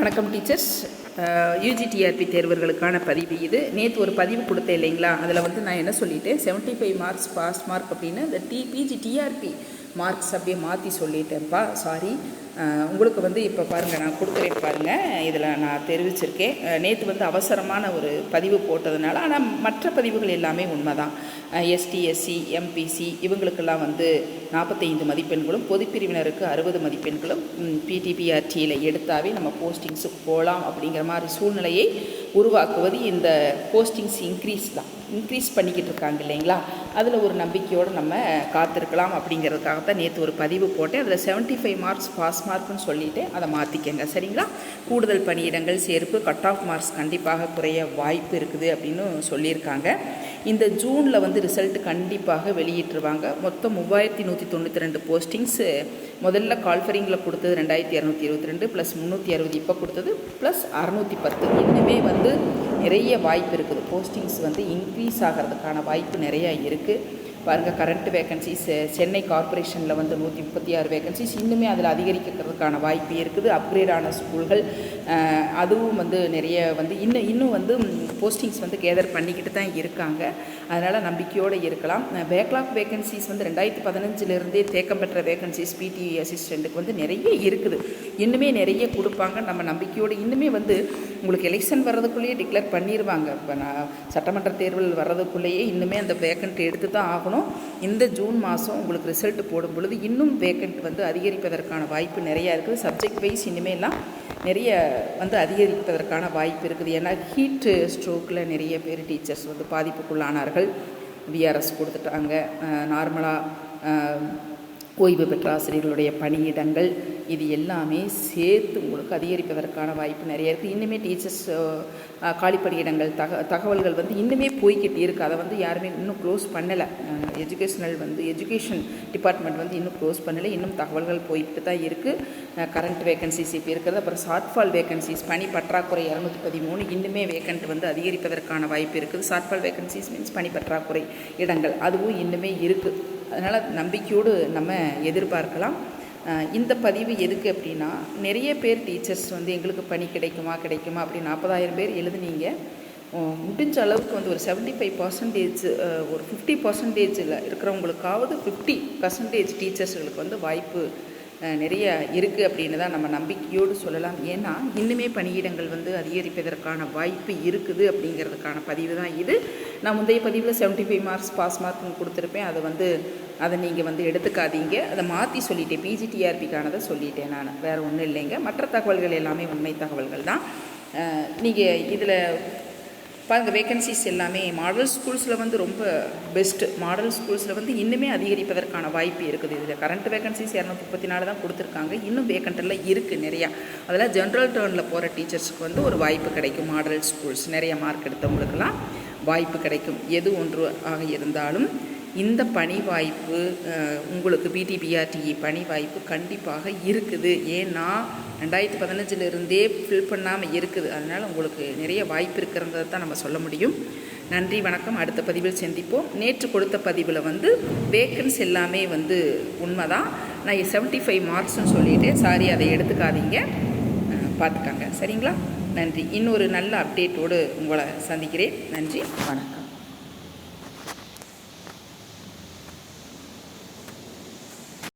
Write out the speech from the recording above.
வணக்கம் teachers. UGTRB தேர்வர்களுக்கான பதிவு இது. நேற்று ஒரு பதிவு கொடுத்தேன் இல்லைங்களா? அதில் வந்து நான் என்ன சொல்லிட்டேன்? Seventy five marks pass mark அப்படின்னு இந்த டிபிஜி டிஆர்பி மார்க்ஸ் அப்படியே மாற்றி சொல்லிட்டேன்ப்பா சாரி உங்களுக்கு வந்து இப்போ பாருங்கள் நான் கொடுக்குறேன் பாருங்கள் இதில் நான் தெரிவிச்சிருக்கேன். நேற்று வந்து அவசரமான ஒரு பதிவு போட்டதுனால ஆனால் மற்ற பதிவுகள் எல்லாமே உண்மை தான் எஸ்டி எஸ்சி எம்பிசி இவங்களுக்கெல்லாம் வந்து நாற்பத்தைந்து மதிப்பெண்களும் பொதுப்பிரிவினருக்கு அறுபது மதிப்பெண்களும் பிடிபிஆர்டியில் எடுத்தாவே நம்ம போஸ்டிங்ஸுக்கு போகலாம் அப்படிங்கிற மாதிரி சூழ்நிலையை உருவாக்குவது இந்த போஸ்டிங்ஸ் இன்க்ரீஸ் தான். இன்க்ரீஸ் பண்ணிக்கிட்டு இருக்காங்க இல்லைங்களா? அதில் ஒரு நம்பிக்கையோடு நம்ம காத்திருக்கலாம் அப்படிங்கிறதுக்காக தான் நேற்று ஒரு பதிவு போட்டேன். அதில் செவன்ட்டி ஃபைவ் மார்க்ஸ் பாஸ் மார்க்னு சொல்லிவிட்டு அதை மாற்றிக்கங்க சரிங்களா? கூடுதல் பணியிடங்கள் சேர்ப்பு கட் ஆஃப் மார்க்ஸ் கண்டிப்பாக குறைய வாய்ப்பு இருக்குது அப்படின்னு சொல்லியிருக்காங்க. இந்த ஜூனில் வந்து ரிசல்ட் கண்டிப்பாக வெளியிட்டுருவாங்க. மொத்தம் மூவாயிரத்தி நூற்றி தொண்ணூற்றி ரெண்டு போஸ்டிங்ஸு முதல்ல கால்ஃபரிங்கில் கொடுத்தது ரெண்டாயிரத்தி இரநூத்தி இருபத்தி ரெண்டு ப்ளஸ் முந்நூற்றி அறுபது இப்போ கொடுத்தது ப்ளஸ் அறநூற்றி பத்து. இன்னுமே வந்து நிறைய வாய்ப்பு இருக்குது. போஸ்டிங்ஸ் வந்து இன்க்ரீஸ் ஆகிறதுக்கான வாய்ப்பு நிறையா இருக்குது பாருங்கள் கரண்ட் வேகன்சிஸ் சென்னை கார்பரேஷனில் வந்து நூற்றி முப்பத்தி ஆறு வேகன்சிஸ் இன்னுமே அதில் அதிகரிக்கிறதுக்கான வாய்ப்பு இருக்குது. அப்கிரேட் ஆன ஸ்கூல்கள் அதுவும் வந்து நிறைய வந்து இன்னும் இன்னும் வந்து போஸ்டிங்ஸ் வந்து கேதர் பண்ணிக்கிட்டு தான் இருக்காங்க. அதனால் நம்பிக்கையோடு இருக்கலாம். பேக்லாக் வேகன்சிஸ் வந்து ரெண்டாயிரத்தி பதினஞ்சிலிருந்தே தேக்கம் பெற்ற வேகன்சிஸ் பிடி அசிஸ்டண்ட்டுக்கு வந்து நிறைய இருக்குது. இன்னுமே நிறைய கொடுப்பாங்க. நம்ம நம்பிக்கையோடு இன்னுமே வந்து உங்களுக்கு எலெக்ஷன் வர்றதுக்குள்ளேயே டிக்ளேர் பண்ணிடுவாங்க இப்போ நான் சட்டமன்ற தேர்வில் வர்றதுக்குள்ளேயே இன்னுமே அந்த வேக்கண்ட் எடுத்து தான் ஆகணும். இந்த ஜூன் மாதம் உங்களுக்கு ரிசல்ட் போடும் பொழுது இன்னும் வேக்கண்ட் வந்து அதிகரிப்பதற்கான வாய்ப்பு நிறையா இருக்குது. சப்ஜெக்ட் வைஸ் இனிமேலாம் நிறைய வந்து அதிகரிப்பதற்கான வாய்ப்பு இருக்குது. ஏன்னா ஹீட்டு ஸ்ட்ரோக்கில் நிறைய பேர் டீச்சர்ஸ் வந்து பாதிப்புக்குள்ளானார்கள். விஆர்எஸ் கொடுத்துட்டாங்க. நார்மலாக ஓய்வு பெற்ற ஆசிரியர்களுடைய பணியிடங்கள் இது எல்லாமே சேர்த்து உங்களுக்கு அதிகரிப்பதற்கான வாய்ப்பு நிறைய இருக்குது இன்னுமே டீச்சர்ஸ் காலி இடங்கள் தக தகவல்கள் வந்து இன்னுமே போய்கிட்டு இருக்குது அதை வந்து யாருமே இன்னும் க்ளோஸ் பண்ணலை. எஜுகேஷனல் வந்து எஜுகேஷன் டிபார்ட்மெண்ட் வந்து இன்னும் க்ளோஸ் பண்ணலை. இன்னும் தகவல்கள் போய்கிட்டு தான் இருக்குது கரண்ட் வேகன்சிஸ் இப்போ இருக்கிறது. அப்புறம் ஷார்ட்ஃபால் வேகன்சிஸ் பணி பற்றாக்குறை இரநூத்தி பதிமூணு இன்னுமே வேகண்ட் வந்து அதிகரிப்பதற்கான வாய்ப்பு இருக்குது. ஷார்ட்ஃபால் வேகன்சிஸ் மீன்ஸ் பணி பற்றாக்குறை இடங்கள். அதுவும் இன்னுமே இருக்குது அதனால் நம்பிக்கையோடு நம்ம எதிர்பார்க்கலாம். இந்த பதிவு எதுக்கு அப்படின்னா நிறைய பேர் டீச்சர்ஸ் வந்து எங்களுக்கு பணி கிடைக்குமா கிடைக்குமா அப்படி நாற்பதாயிரம் பேர் எழுதுனீங்க. முடிஞ்ச அளவுக்கு வந்து ஒரு செவன்ட்டி ஃபைவ் பர்சன்டேஜ் ஒரு ஃபிஃப்டி பர்சன்டேஜில் இருக்கிறவங்களுக்காவது ஃபிஃப்டி பர்சன்டேஜ் டீச்சர்ஸ்களுக்கு வந்து வாய்ப்பு நிறைய இருக்குது அப்படின்னு தான் நம்ம நம்பிக்கையோடு சொல்லலாம். ஏன்னா இன்னுமே பணியிடங்கள் வந்து அதிகரிப்பதற்கான வாய்ப்பு இருக்குது அப்படிங்கிறதுக்கான பதிவு தான் இது. நான் முந்தைய பதிவில் செவன்ட்டி ஃபைவ் மார்க்ஸ் பாஸ் மார்க்னு கொடுத்துருப்பேன். அதை வந்து அதை நீங்கள் வந்து எடுத்துக்காதீங்க. அதை மாற்றி சொல்லிட்டேன். பிஜிடிஆர்பிக்கானதை சொல்லிட்டேன் நான். வேறு ஒன்றும் இல்லைங்க. மற்ற தகவல்கள் எல்லாமே உண்மை தகவல்கள் தான். நீங்கள் இதில் பாருங்கள் வேகன்சிஸ் எல்லாமே மாடல் ஸ்கூல்ஸில் வந்து ரொம்ப பெஸ்ட்டு மாடல் ஸ்கூல்ஸில் வந்து இன்னுமே அதிகரிப்பதற்கான வாய்ப்பு இருக்குது. இதில் கரண்ட் வேகன்சிஸ் இரநூத்தி முப்பத்தி நாலு தான் கொடுத்துருக்காங்க. இன்னும் வேக்கண்ட்டெல்லாம் இருக்குது நிறையா. அதில் ஜென்ரல் டேர்னில் போகிற டீச்சர்ஸுக்கு வந்து ஒரு வாய்ப்பு கிடைக்கும். மாடல் ஸ்கூல்ஸ் நிறைய மார்க் எடுத்தவங்களுக்கெல்லாம். வாய்ப்பு கிடைக்கும். எது ஒன்று ஆக இருந்தாலும் இந்த பணி வாய்ப்பு உங்களுக்கு பிடிபிஆர்டிஇ பணி வாய்ப்பு கண்டிப்பாக இருக்குது. ஏன்னா ரெண்டாயிரத்தி பதினஞ்சிலிருந்தே ஃபில் பண்ணாமல் இருக்குது. அதனால் உங்களுக்கு நிறைய வாய்ப்பு இருக்கிறத தான் நம்ம சொல்ல முடியும். நன்றி வணக்கம். அடுத்த பதிவில் சந்திப்போம். நேற்று கொடுத்த பதிவில் வந்து வேக்கன்ஸ் எல்லாமே வந்து உண்மை தான் நான் செவன்ட்டி ஃபைவ் மார்க்ஸ்னு சொல்லிவிட்டு சாரி அதை எடுத்துக்காதீங்க. பார்த்துக்காங்க. சரிங்களா? நன்றி. இன்னொரு நல்ல அப்டேட்டோடு உங்களை சந்திக்கிறேன். நன்றி. வணக்கம்.